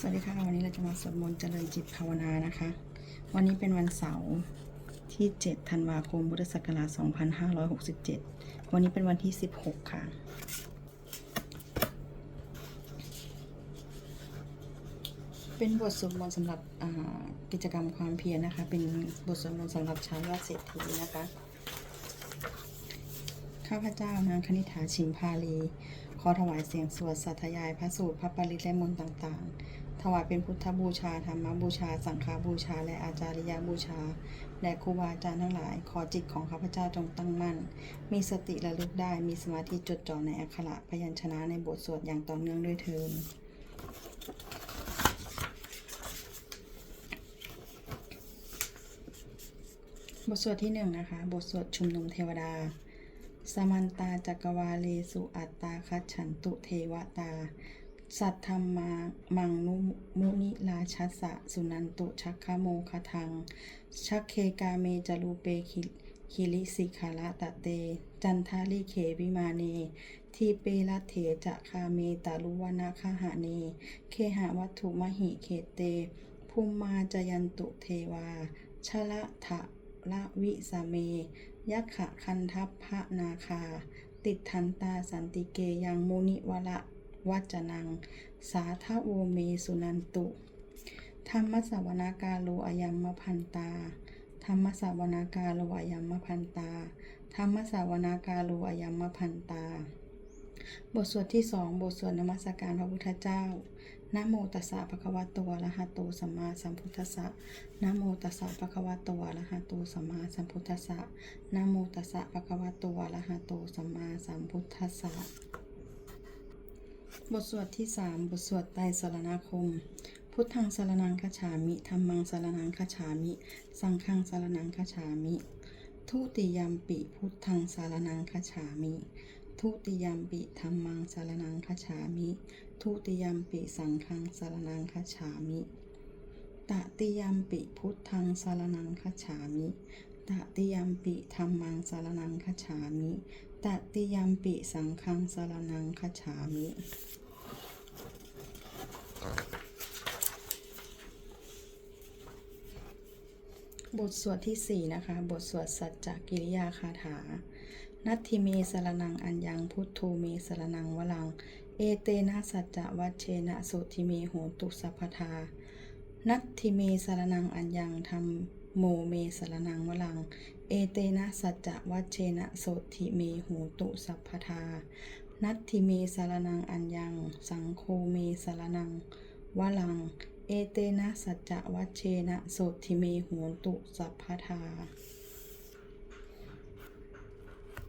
สวัสดีค่ะ วันนี้เราจะมาสวดมนต์เจริญจิตภาวนานะคะ วันนี้เป็นวันเสาร์ที่ 7 ธันวาคม พุทธศักราช 2567 วันนี้เป็นวันที่ 16 ค่ะ เป็นบทสวดมนต์สำหรับกิจกรรมความเพียรนะคะ เป็นบทสวดมนต์สำหรับชาวยอดเศรษฐีนะคะ ข้าพเจ้านางคณิษฐาชิมพาลีขอถวายเสียงสวดสัทยายพระสูตรพระปริตและมนต์ต่างๆ วายเป็นพุทธบูชาธรรมบูชา สังฆบูชา และอาจาริยบูชา และครูบาอาจารย์ทั้งหลาย ขอจิตของข้าพเจ้าจงตั้งมั่น มีสติระลึกได้ มีสมาธิจดจ่อในอักขระพยัญชนะในบทสวดอย่างต่อเนื่องด้วยเทินบทสวดที่หนึ่งนะคะ บทสวดชุมนุมเทวดา สมันตาจักรวาเลสุอัตตาคัจฉันตุเทวตา สัทธรรมามังนุมุนิราชัสสะสุนันตุชักขโมคทัง ชักเคกาเมจรูเปคิคิริสิขาระตะเต จันทาลิเขวิมาเน ทีเปรัตเถจะคาเมตาลุวนาคหะเน เคหาวัตถุมหิเขเต ภูมมาจยันตุเทวาชะละทะละวิสเม ยักขะคันทัพพระนาคา ติดทันตาสันติเกยังมุนิวละ วัจนัง สาทโวเมสุนันตุ ธรรมสวนาการโลอายัมมพันตา ธรรมสวนาการโลอายัมมพันตา ธรรมสวนาการโลอายัมมพันตา บทสวดที่สองบทสวดนมัสการพระพุทธเจ้านะโมตัสสะภะคะวะโตอะระหะโตสัมมาสัมพุทธัสสะนะโมตัสสะภะคะวะโตอะระหะโตสัมมาสัมพุทธัสสะนะโมตัสสะภะคะวะโตอะระหะโตสัมมาสัมพุทธัสสะ บทสวดที่สามบทสวดไตรสรณคม พุทธังสรนังคฉามิธรรมังสรนังคฉามิ สังฆังสรนังคฉามิ ทุติยามปิพุทธังสารนังคฉามิ ทุติยามปิธรรมังสารนังคฉามิ ทุติยามปิสังฆังสารนังคฉามิตติยามปิพุทธังสารนังคฉามิ ติยมปิธรรมังสารนังคฉามิตติยมปิสังฆังสารนังคฉามิบทสวดที่ 4 นะคะ บทสวดสัจจกิริยาคาถา นัตถิเมสรนังอัญญังพุทโธเมสรนังวลัง เอเตนะสัจจวัชเชนะสุทิเมโหตุสัพพทา นัตถิเมสรนังอัญญังธรรม โมเมสรนังวลัง เอเตนะสัจจะวัชเชนะโสทิเมหูตุสัพพทา นัตถิเมสารนังอัญญัง สังโคเมสารนังวลัง เอเตนะสัจจะวัชเชนะโสทิเมหูตุสัพพทา